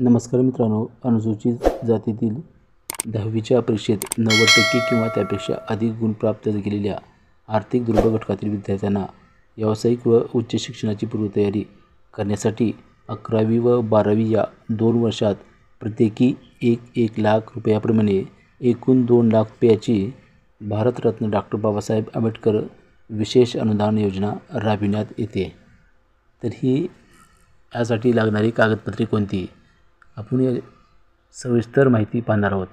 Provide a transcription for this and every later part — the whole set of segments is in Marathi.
नमस्कार मित्रांनो अनुसूचित जातीतील दहावीच्या परीक्षेत नव्वद टक्के किंवा त्यापेक्षा अधिक गुण प्राप्त केलेल्या आर्थिक दुर्बल घटकातील विद्यार्थ्यांना व्यावसायिक व उच्च शिक्षणाची पूर्वतयारी करण्यासाठी अकरावी व बारावी या दोन वर्षात प्रत्येकी एक एक लाख रुपयाप्रमाणे एकूण दोन लाख रुपयाची भारतरत्न डॉक्टर बाबासाहेब आंबेडकर विशेष अनुदान योजना राबविण्यात येते. तर ही यासाठी लागणारी कागदपत्रे कोणती? आपण या सविस्तर माहिती पाहणार आहोत.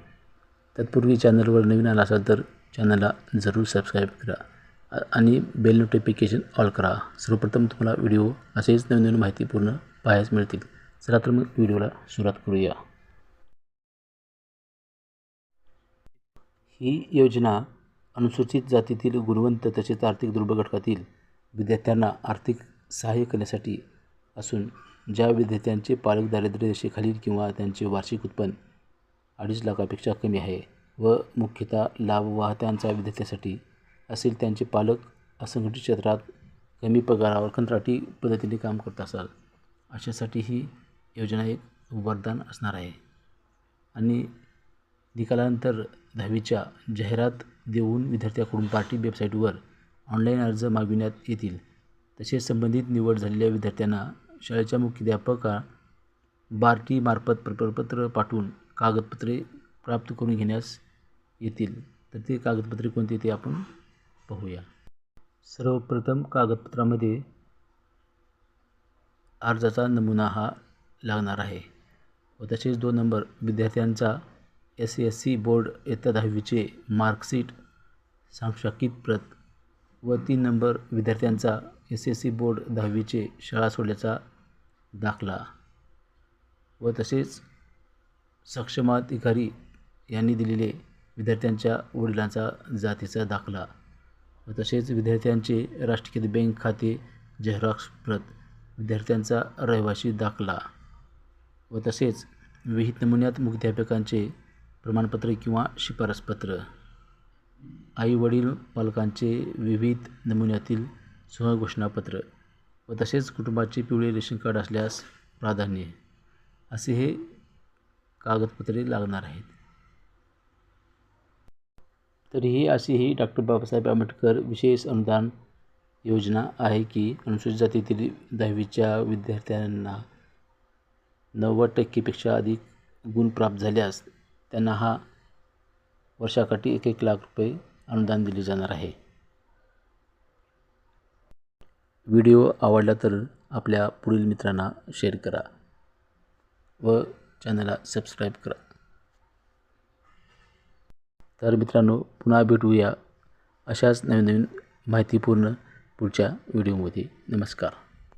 तत्पूर्वी चॅनलवर नवीन आला असाल तर चॅनलला जरूर सबस्क्राईब करा आणि बेल नोटिफिकेशन ऑल करा. सर्वप्रथम तुम्हाला व्हिडिओ असेच नवीन नवीन माहिती पूर्ण पाहायच मिळतील. चला तर मग व्हिडिओला सुरुवात करूया. ही योजना अनुसूचित जातीतील गुणवंत तसेच आर्थिक दुर्बल घटकातील विद्यार्थ्यांना आर्थिक सहाय्य करण्यासाठी असून ज्या विद्यार्थ्यांचे पालक दारिद्र्य रेषेखालील किंवा त्यांचे वार्षिक उत्पन्न अडीच लाखापेक्षा कमी आहे व मुख्यतः लाभवाहत्यांचा विद्यार्थ्यासाठी असेल त्यांचे पालक असंघटित क्षेत्रात कमी पगारावर कंत्राटी पद्धतीने काम करत असाल अशासाठी ही योजना एक वरदान असणार आहे. आणि निकालानंतर दहावीच्या जाहिरात देऊन विद्यार्थ्याकडून पार्टी वेबसाईटवर ऑनलाईन अर्ज मागविण्यात येतील तसेच संबंधित निवड झालेल्या विद्यार्थ्यांना शाळेच्या मुख्याध्यापका बार्टीमार्फत प्रपत्र पाठवून कागदपत्रे प्राप्त करून घेण्यास येतील. तर ते कागदपत्रे कोणते ते आपण पाहूया. सर्वप्रथम कागदपत्रामध्ये अर्जाचा नमुना हा लागणार आहे व तसेच दोन नंबर विद्यार्थ्यांचा एस एस सी बोर्ड इयत्ता दहावीचे मार्कशीट सांशाकित प्रत व तीन नंबर विद्यार्थ्यांचा एस एस सी बोर्ड दहावीचे शाळा सोडल्याचा दाखला व तसेच सक्षमाधिकारी यांनी दिलेले विद्यार्थ्यांच्या वडिलांचा जातीचा दाखला व तसेच विद्यार्थ्यांचे राष्ट्रीय बँक खाते झेरॉक्स प्रत विद्यार्थ्यांचा रहिवासी दाखला व तसेच विहित नमुन्यात मुख्याध्यापकांचे प्रमाणपत्र किंवा शिफारसपत्र. आई वडील पालकांचे विविध नमुन्यातील सहघोषणापत्र व तसेच कुटुंबाचे पिवळे रेशन कार्ड असल्यास प्राधान्य असे हे कागदपत्रे लागणार आहेत. तरीही अशी ही डॉक्टर बाबासाहेब आंबेडकर विशेष अनुदान योजना आहे की अनुसूचित जातीतील दहावीच्या विद्यार्थ्यांना नव्वद टक्केपेक्षा अधिक गुण प्राप्त झाल्यास त्यांना हा वर्षाकाठी एक एक लाख रुपये अनुदान दिले जाणार आहे. व्हिडिओ आवडला तर आपल्या पुढील मित्रांना शेअर करा व चॅनलला सबस्क्राईब करा. तर मित्रांनो पुन्हा भेटूया अशाच नवीन नवीन माहितीपूर्ण पुढच्या व्हिडिओमध्ये. नमस्कार.